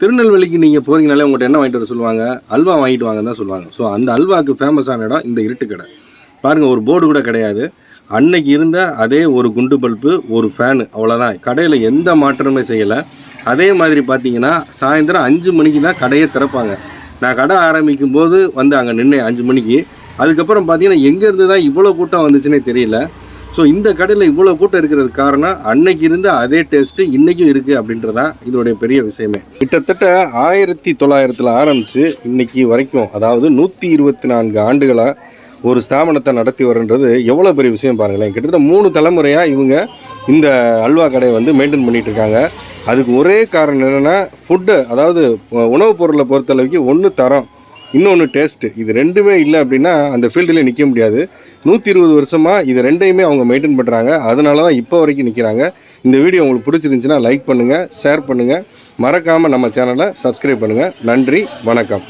திருநெல்வேலிக்கு நீங்கள் போகிறீங்கனாலே உங்கள்கிட்ட என்ன வாங்கிட்டு வர சொல்லுவாங்க? அல்வா வாங்கிட்டு வாங்கன்னு தான் சொல்லுவாங்க. ஸோ அந்த அல்வாக்கு ஃபேமஸான இடம் இந்த இருட்டு கடை. பாருங்கள் ஒரு போர்டு கூட கிடையாது. அன்னைக்கு இருந்த அதே ஒரு குண்டு பல்பு ஒரு ஃபேனு அவ்வளோதான் கடையில் எந்த மாற்றமே செய்யலை. அதே மாதிரி பார்த்தீங்கன்னா சாயந்தரம் அஞ்சு மணிக்கு தான் கடையை திறப்பாங்க. நான் கடை ஆரம்பிக்கும் போது வந்து அங்கே நின்று அஞ்சு மணிக்கு. அதுக்கப்புறம் பார்த்தீங்கன்னா எங்கேருந்து தான் இவ்வளோ கூட்டம் வந்துச்சுன்னே தெரியல. ஸோ இந்த கடையில் இவ்வளோ கூட்டம் இருக்கிறதுக்கு காரணம் அன்னைக்கு இருந்த அதே டேஸ்ட்டு இன்றைக்கும் இருக்குது அப்படின்றதான் இதோடைய பெரிய விஷயமே. கிட்டத்தட்ட ஆயிரத்தி தொள்ளாயிரத்தில் ஆரம்பித்து இன்னைக்கு வரைக்கும் அதாவது நூற்றி இருபத்தி நான்கு ஆண்டுகளாக ஒரு ஸ்தாபனத்தை நடத்தி வரன்றது எவ்வளோ பெரிய விஷயம் பாருங்களேன். கிட்டத்தட்ட மூணு தலைமுறையாக இவங்க இந்த அல்வா கடையை வந்து மெயின்டைன் பண்ணிகிட்டு இருக்காங்க. அதுக்கு ஒரே காரணம் என்னென்னா ஃபுட்டு அதாவது உணவுப் பொருளை பொறுத்தளவுக்கு ஒன்று தரம். இன்னொன்று டேஸ்ட்டு இது ரெண்டுமே இல்லை அப்படின்னா அந்த ஃபீல்டில் நிற்க முடியாது. நூற்றி இருபது வருஷமாக இது ரெண்டையுமே அவங்க மெயின்டைன் பண்ணுறாங்க அதனால தான் இப்போ வரைக்கும் நிற்கிறாங்க இந்த வீடியோ உங்களுக்கு பிடிச்சிருந்துச்சின்னா லைக் பண்ணுங்கள் ஷேர் பண்ணுங்கள் மறக்காமல் நம்ம சேனலை சப்ஸ்கிரைப் பண்ணுங்கள் நன்றி வணக்கம்.